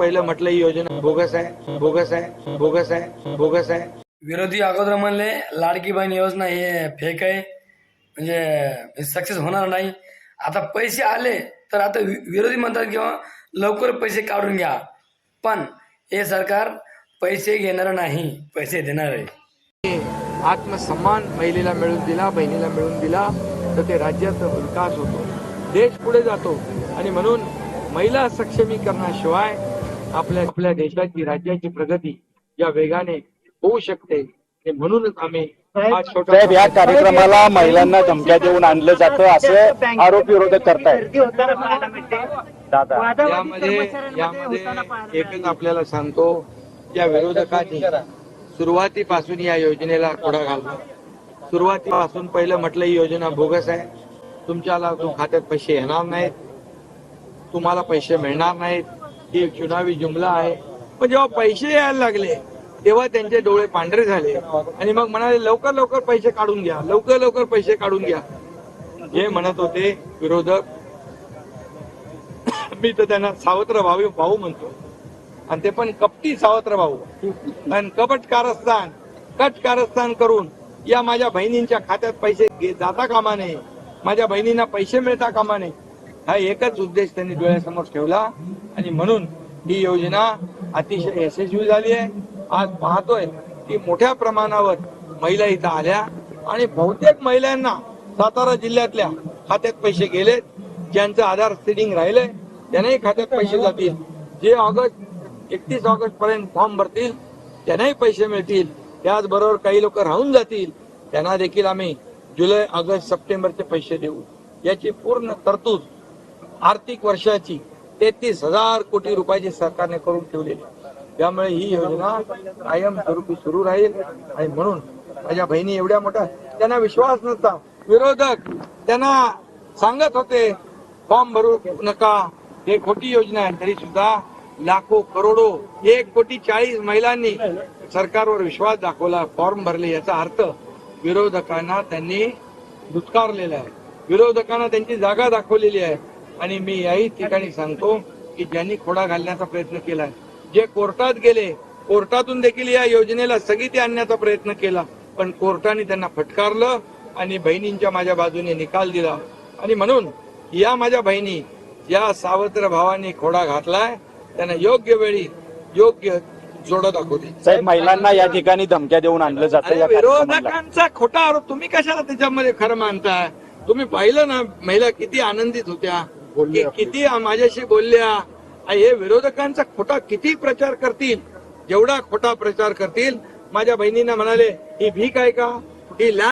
पहिलं म्हटलं ही योजना बोगस आहे बोगस आहे बोगस आहे बोगस आहे. विरोधी अगोदर म्हणले लाडकी बहीण योजना हे फेक आहे. म्हणजे सक्सेस होणार नाही. आता पैसे आले तर आता विरोधी म्हणतात किंवा लवकर पैसे काढून घ्या. पण हे सरकार पैसे घेणार नाही पैसे देणार आहे. आत्मसन्मान महिलेला मिळून दिला बहिणीला मिळून दिला तर ते राज्याचा विकास होतो. देश पुढे जातो. आणि म्हणून महिला सक्षमीकरणाशिवाय आपल्या आपल्या देशाची राज्याची प्रगती या वेगाने होऊ शकते. म्हणूनच आम्ही छोटा साहेब या कार्यक्रमाला महिलांना धमक्या देऊन आणलं जातं असं आरोप विरोधक करतायत. दादा यामध्ये यामध्ये एकच आपल्याला सांगतो या विरोधकांनी सुरुवातीपासून या योजनेला खोडा घालला सुरुवातीपासून पहिलं म्हटलं ही योजना बोगस आहे. तुमच्याला तू खात्यात पैसे येणार नाहीत. तुम्हाला पैसे मिळणार नाहीत. ही एक चुनावी जुमला आहे. पण जेव्हा पैसे यायला लागले तेव्हा त्यांचे डोळे पांढरे झाले. आणि मग म्हणाले लवकर लवकर पैसे काढून घ्या. लवकर लवकर पैसे काढून घ्या. हे म्हणत होते विरोधक. मी तर त्यांना सावत्र भाऊ भाऊ म्हणतो. आणि ते पण कपटी सावत्र भाऊ. आणि कपट कारस्थान कट कारस्थान करून या माझ्या बहिणींच्या खात्यात पैसे जाता कामा नये. माझ्या बहिणींना पैसे मिळता कामा नये. हा एकच उद्देश त्यांनी डोळ्यासमोर ठेवला. आणि म्हणून ही योजना अतिशय यशस्वी झाली आहे. आज पाहतोय की मोठ्या प्रमाणावर महिला इथं आल्या आणि बहुतेक महिलांना सातारा जिल्ह्यातल्या खात्यात पैसे गेलेत. ज्यांचं आधार सिडिंग राहिलंय त्यांनाही खात्यात पैसे जातील. जे ऑगस्ट एकतीस ऑगस्ट पर्यंत फॉर्म भरतील त्यांनाही पैसे मिळतील. त्याचबरोबर काही लोक राहून जातील. त्यांना देखील आम्ही जुलै ऑगस्ट सप्टेंबरचे पैसे देऊ. याची पूर्ण तरतूद आर्थिक वर्षाची तेहतीस हजार कोटी रुपयाची सरकारने करून ठेवलेली त्यामुळे ही योजना कायमस्वरूपी सुरू राहील. आणि म्हणून माझ्या बहिणी एवढ्या मोठ्या त्यांना विश्वास नसता विरोधक त्यांना सांगत होते फॉर्म भरू नका. हे खोटी योजना आहे. तरी सुद्धा लाखो करोडो एक कोटी चाळीस महिलांनी सरकारवर विश्वास दाखवला. फॉर्म भरले याचा अर्थ विरोधकांना त्यांनी दुत्कारलेला आहे. विरोधकांना त्यांची जागा दाखवलेली आहे. आणि मी याही ठिकाणी सांगतो की ज्यांनी खोडा घालण्याचा प्रयत्न केलाय जे कोर्टात गेले कोर्टातून देखील या योजनेला स्थगिती आणण्याचा प्रयत्न केला पण कोर्टाने त्यांना फटकारलं आणि बहिणींच्या माझ्या बाजूने निकाल दिला. आणि म्हणून या माझ्या बहिणी या सावत्र भावांनी खोडा घातलाय त्यांना योग्य वेळी योग्य जोडं दाखवते. साहेब महिलांना या ठिकाणी धमक्या देऊन आणलं जातं विरोधकांचा खोटा आरोप तुम्ही कशाला त्याच्यामध्ये खरं मानताय? तुम्ही पाहिलं ना महिला किती आनंदित होत्या. कि- किती माझ्याशी बोलल्या? हे विरोधकांचा खोटा किती प्रचार करतील? जेवढा खोटा प्रचार करतील माझ्या बहिणींना म्हणाले ही भीक आहे का? ही लॅ